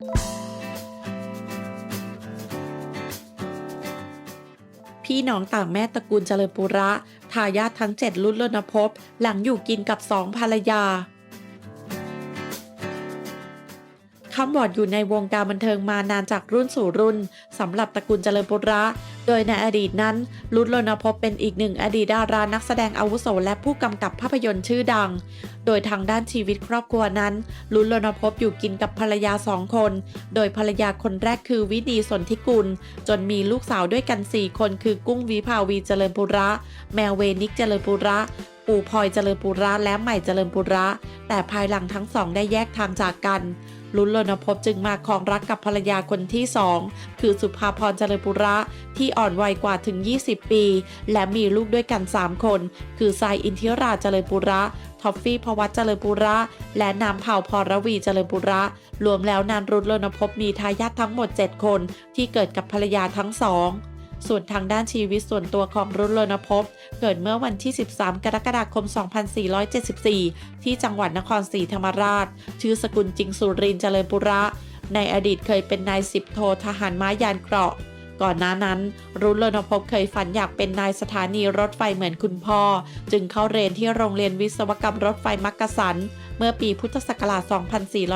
พี่น้องต่างแม่ตระกูลเจริญปุระ ทายาททั้ง 7 รุ่นรณพหลังอยู่กินกับสองภรรยา คำบอดอยู่ในวงการบันเทิงมานานจากรุ่นสู่รุ่นสำหรับตระกูลเจริญปุระ โดยในอดีตนั้นรุ่นรณพบเป็นอีกหนึ่งอดีตดารานักแสดงอาวุโสและผู้กำกับภาพยนตร์ชื่อดัง โดยทางด้านชีวิตครอบครัวนั้นรุ่นรณพบอยู่กินกับภรรยาสองคน โดยภรรยาคนแรกคือวินีสนธิกุล จนมีลูกสาวด้วยกัน 4 คนคือกุ้งวิภาวีเจริญปุระ แมวเวนิกเจริญปุระปู่พลอยเจริญปุระและใหม่เจริญปุระ แต่ภายหลังทั้งสองได้แยกทางจากกัน ลุ้นรณพบจึงมาครองรักกับภรรยาคนที่สองคือสุภาพรเจริญปุระ ที่อ่อนวัยกว่าถึง 20 ปี และมีลูกด้วยกัน 3 คน คือทรายอินทิราเจริญปุระท็อฟฟี่พวัตเจริญปุระ และนามเผ่าพรวีเจริญปุระ รวมแล้วนานรุ่นรณพบมีทายาททั้งหมด 7 คน ที่เกิดกับภรรยาทั้งสอง ส่วนทางด้านชีวิตส่วนตัวของรุ่นรณพบเกิดเมื่อวันที่ 13 กรกฎาคม 2474 ที่จังหวัดนครศรีธรรมราช ชื่อสกุลจริงสุรินเจริญปุระ ในอดีตเคยเป็นนายสิบโททหารม้ายานเกราะก่อนหน้านั้น รุ่นรณพบเคยฝันอยากเป็นนายสถานีรถไฟเหมือนคุณพ่อ จึงเข้าเรียนที่โรงเรียนวิศวกรรมรถไฟมักกะสัน เมื่อปีพุทธศักราช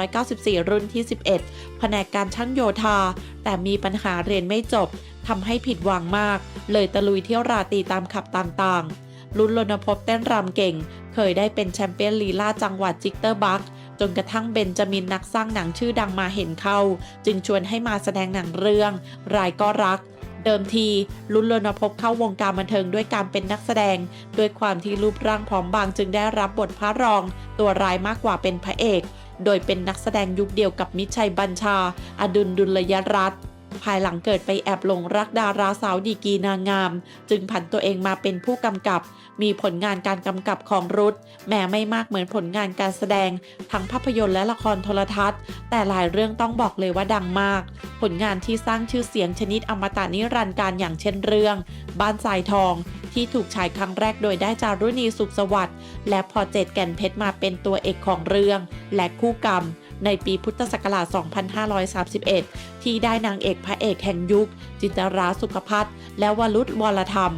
2494 รุ่นที่ 11 แผนกการช่างโยธา แต่มีปัญหาเรียนไม่จบ ทำให้ผิดหวังมาก เลยตะลุยเที่ยวราตรีตามขับต่างๆรุ่นรณพบเต้นรำเก่ง เคยได้เป็นแชมเปี้ยนลีลาจังหวัดจิกเตอร์บัคจนกระทั่งเบนจามินนักสร้างหนังชื่อดังมาเห็นเข้า จึงชวนให้มาแสดงหนังเรื่อง รายก็รัก เดิมที ลุนรณพบเข้าวงการบันเทิงด้วยการเป็นนักแสดง ด้วยความที่รูปร่างผอมบางจึงได้รับบทพระรอง ตัวร้ายมากกว่าเป็นพระเอก โดยเป็นนักแสดงยุคเดียวกับมิชัยบัญชา อดุลดุลยรัตน์ ภายหลังเกิดไปแอบหลงรักดาราสาวดีกีนางงาม จึงผันตัวเองมาเป็นผู้กำกับ มีผลงานการกำกับของรุธแม้ไม่มากเหมือนผลงานการแสดง ทั้งภาพยนตร์และละครโทรทัศน์ แต่หลายเรื่องต้องบอกเลยว่าดังมาก ผลงานที่สร้างชื่อเสียงชนิดอมตะนิรันดร์การอย่างเช่นเรื่อง บ้านทรายทองที่ถูกฉายครั้งแรกโดยได้จารุณีสุขสวัสดิ์และพอเจตแก่นเพชรมาเป็นตัวเอกของเรื่อง และคู่กรรม ในปีพุทธศักราช 2531 ที่ได้นางเอกพระเอกแห่งยุค จินตราสุขพัฒน์และวรุษวรธรรม